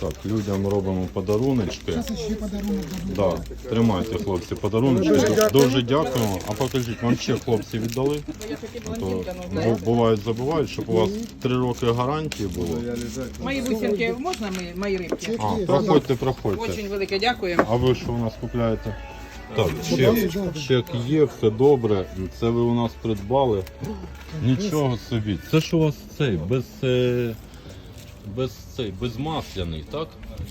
Так, людям робимо подаруночки. Ще подарунок. Да, тримайте, хлопці, подаруночки. Дуже дякуємо. А покажіть, вам ще хлопці віддали. А то бу- бувають, забувають, щоб у вас три роки гарантії було. Мої бусинки можна ми, мої рибки? А, проходьте, проходьте. Очень велике дякуємо. А ви що у нас купляєте? Так, чек, чек є, все добре. Це ви у нас придбали. Нічого собі. Це ж у вас цей, без, е, без цей, безмасляний, так?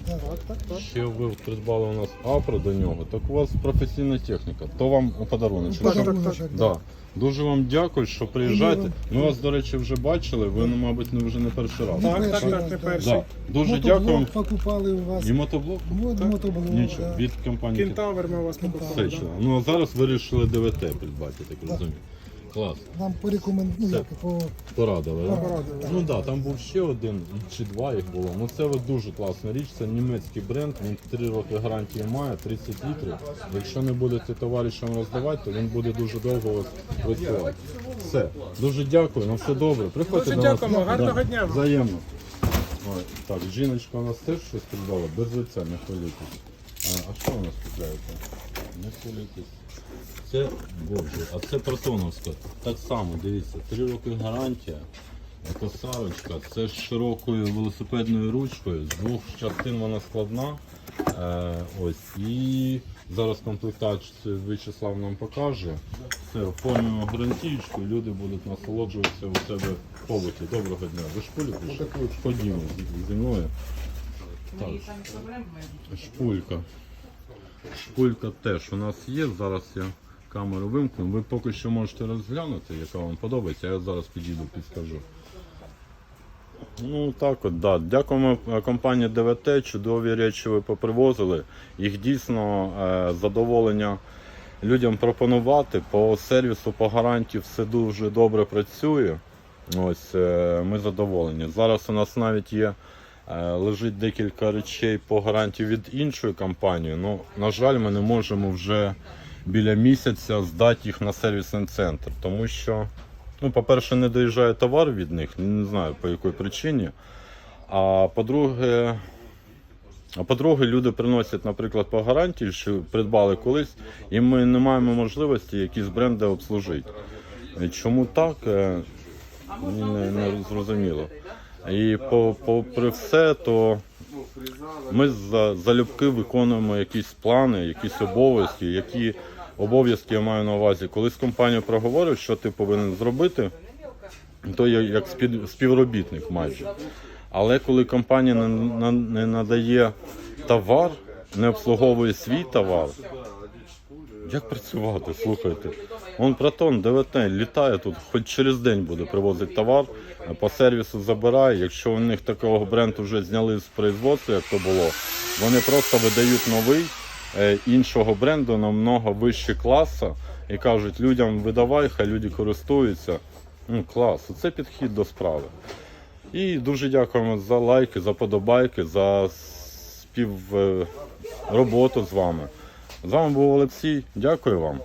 Так, так, так. Ще ви придбали у нас апро до нього, так у вас професійна техніка. То вам у подарунок. Подаруночок. Да. Дуже вам дякую, що приїжджаєте. Ми вас, до речі, вже бачили, ви, ну, мабуть, не вже не перший раз. Так, Так, так, не перший. Да. Дуже Мотоблок дякую. покупали у вас. І мотоблок? Вот мотоблок. Нічого, да. від компанії. Кентавр ми у вас Все покупали. чудово. Ну а зараз вирішили ДВТ придбати, так розумію. Клас. Нам порекомендували, ну, як, по... Порадили, да? Порадили. Ну так, да, там був ще один чи два їх було. Ну це от дуже класна річ, це німецький бренд, він 3 роки гарантії має, 30 літрів. Якщо не будете товаришам роздавати, то він буде дуже довго вас висувати. Все, дуже дякую, на все добре. Приходьте Дуже до нас. дякуємо, гарного дня вам. Взаємно. Ой, так, жіночка у нас теж щось придбала, без лиця, не хвилюйтесь. А, а що у нас купляєте? Не хвилюйтесь. Це боже, а це протоновська. Так само, дивіться, 3 роки гарантія. Косарочка, це з широкою велосипедною ручкою, з двох частин вона складна. Е, ось, і зараз комплектацію Вячеслав нам покаже. Все, оформимо гарантієчку, і люди будуть насолоджуватися у себе в побуті. Доброго дня. Ви шпулі? Ходімо зі- зі мною. Так. Шпулька. Шпулька теж у нас є. Зараз я камеру вимкну. Ви поки що можете розглянути, яка вам подобається. Я зараз підійду, підскажу. Ну так от, да. Дякуємо е, компанії ДВТ, чудові речі ви попривозили. Їх дійсно е, задоволення людям пропонувати. По сервісу, по гарантії все дуже добре працює. Ось е, ми задоволені. Зараз у нас навіть є лежить декілька речей по гарантії від іншої компанії. Ну, на жаль, ми не можемо вже біля місяця здати їх на сервісний центр, тому що, ну, по-перше, не доїжджає товар від них, не знаю по якій причині. А по-друге, а по-друге, люди приносять, наприклад, по гарантії, що придбали колись, і ми не маємо можливості якісь бренди обслужити. Чому так? е, Мені не, не зрозуміло. І по, попри все, то ми за, залюбки виконуємо якісь плани, якісь обов'язки, які обов'язки я маю на увазі. Коли з компанією проговорив, що ти повинен зробити, то я як спів- співробітник майже. Але коли компанія не надає товар, не обслуговує свій товар, як працювати? Слухайте. Он Протон, ДВТ літає тут, хоч через день буде привозити товар, по сервісу забирає. Якщо у них такого бренду вже зняли з производства, як то було, вони просто видають новий е, іншого бренду намного вищий класу і кажуть, людям видавай, хай люди користуються. Ну, клас, це підхід до справи. І дуже дякуємо за лайки, за подобайки, за співроботу з вами. З вами був Олексій. Дякую вам.